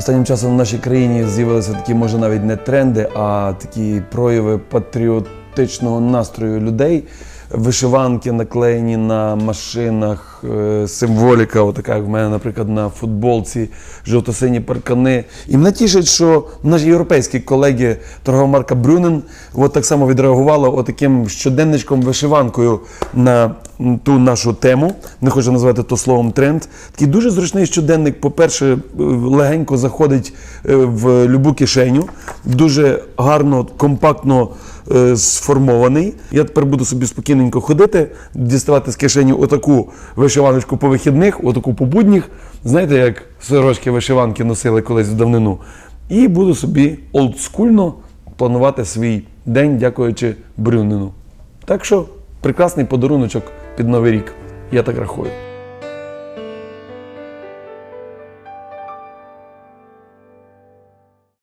Останнім часом в нашій країні з'явилися такі, може, навіть не тренди, а такі прояви патріотичного настрою людей. Вишиванки наклеєні на машинах, е, символіка, отака, як в мене, наприклад, на футболці, жовто-сині паркани. І мене тішить, що наші європейські колеги торгова марка Брюнен от так само відреагувала отаким щоденничком вишиванкою на ту нашу тему. Не хочу назвати то словом тренд. Такий дуже зручний щоденник. По-перше, легенько заходить е, в любу кишеню, дуже гарно, компактно е, сформований. Я тепер буду собі спокійненько ходити, діставати з кишені отаку вишиваночку по вихідних, отаку по будніх. Знаєте, як сорочки вишиванки носили колись в давнину. І буду собі олдскульно планувати свій день, дякуючи Брюнину. Так що прекрасний подаруночок під Новий рік. Я так рахую.